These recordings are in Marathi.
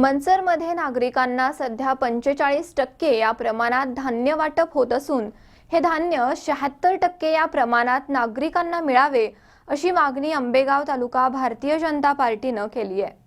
मनसरमध्ये नागरिकांना सध्या पंचेचाळीस टक्के या प्रमाणात धान्य वाटप होत असून हे धान्य शहात्तर टक्के या प्रमाणात नागरिकांना मिळावे अशी मागणी आंबेगाव तालुका भारतीय जनता पार्टीनं केली आहे.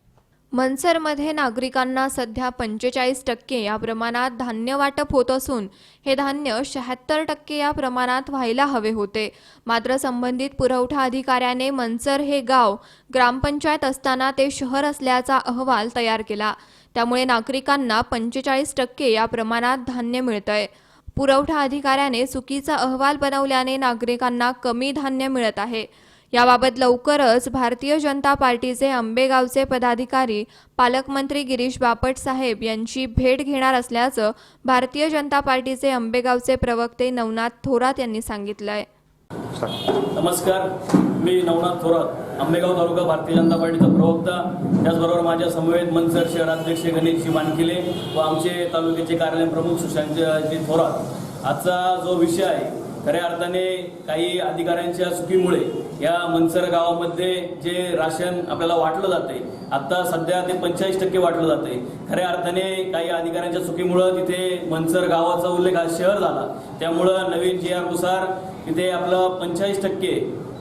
मनसरमध्ये नागरिकांना सध्या पंचेचाळीस टक्के या प्रमाणात धान्य वाटप होत असून हे धान्य शहात्तर टक्के या प्रमाणात व्हायला हवे होते. मात्र संबंधित पुरवठा अधिकाऱ्याने मनसर हे गाव ग्रामपंचायत असताना ते शहर असल्याचा अहवाल तयार केला. त्यामुळे नागरिकांना पंचेचाळीस टक्के या प्रमाणात धान्य मिळतंय. पुरवठा अधिकाऱ्याने चुकीचा अहवाल बनवल्याने नागरिकांना कमी धान्य मिळत आहे. याबाबत लवकरच भारतीय जनता पार्टीचे आंबेगावचे पदाधिकारी पालकमंत्री गिरीश बापट साहेब यांची भेट घेणार असल्याचं भारतीय जनता पार्टीचे आंबेगावचे प्रवक्ते नवनाथ थोरात यांनी सांगितलंय. नमस्कार. मी नवनाथ थोरात आंबेगाव तालुका भारतीय जनता पार्टीचा प्रवक्ता. त्याचबरोबर माझ्या समवेत मनसर शहराध्यक्ष गणेशजी मानकिले व आमचे तालुक्याचे कार्यालय प्रमुख सुशांतजी थोरात. आजचा जो विषय आहे खऱ्या अर्थाने काही अधिकाऱ्यांच्या चुकीमुळे या मनसर गावामध्ये जे राशन आपल्याला वाटलं जाते आता सध्या ते पंचेचाळीस टक्के वाटलं जाते खऱ्या अर्थाने काही अधिकाऱ्यांच्या चुकीमुळं तिथे मनसर गावाचा उल्लेख हा शहर झाला. त्यामुळं नवीन जी आरनुसार तिथे आपलं पंचेचाळीस टक्के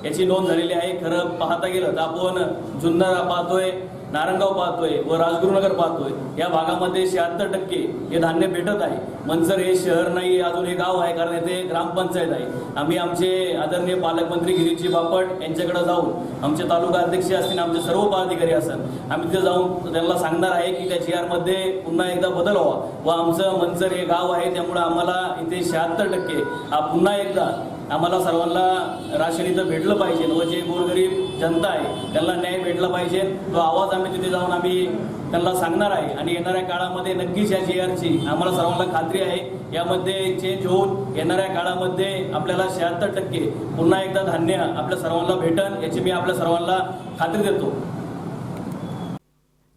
याची नोंद झालेली आहे. खरं पाहता गेलं तर आपण जुन्नर पाहतोय नारंगाव पाहतोय व राजगुरुनगर पाहतोय. या भागामध्ये शहात्तर टक्के हे धान्य भेटत आहे. मनसर हे शहर नाही अजून हे गाव आहे कारण येथे ग्रामपंचायत आहे. आम्ही आमचे आदरणीय पालकमंत्री गिरीजी बापट यांच्याकडे जाऊन आमचे तालुका अध्यक्ष असतील आमचे सर्व पदाधिकारी असतात आम्ही तिथे जाऊन त्यांना सांगणार आहे की त्या जी आरमध्ये पुन्हा एकदा बदल व्हावा. व आमचं मनसर हे गाव आहे त्यामुळे आम्हाला इथे शहात्तर टक्के हा पुन्हा एकदा आम्हाला सर्वांना राशन इथं भेटलं पाहिजे. व जे गोरगरीब जनता आहे त्यांना न्याय भेटला पाहिजे. तो आवाज आम्ही तिथे जाऊन आम्ही त्यांना सांगणार आहे. आणि येणाऱ्या काळामध्ये नक्कीच या जी आरची आम्हाला सर्वांना खात्री आहे. यामध्ये चेंज होऊन येणाऱ्या काळामध्ये आपल्याला शहात्तर टक्के पुन्हा एकदा धान्य आपल्या सर्वांना भेटन याची मी आपल्या सर्वांना खात्री देतो.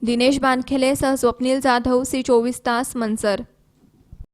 दिनेश बानखेले सह स्वप्नील जाधव सी चोवीस तास मनसर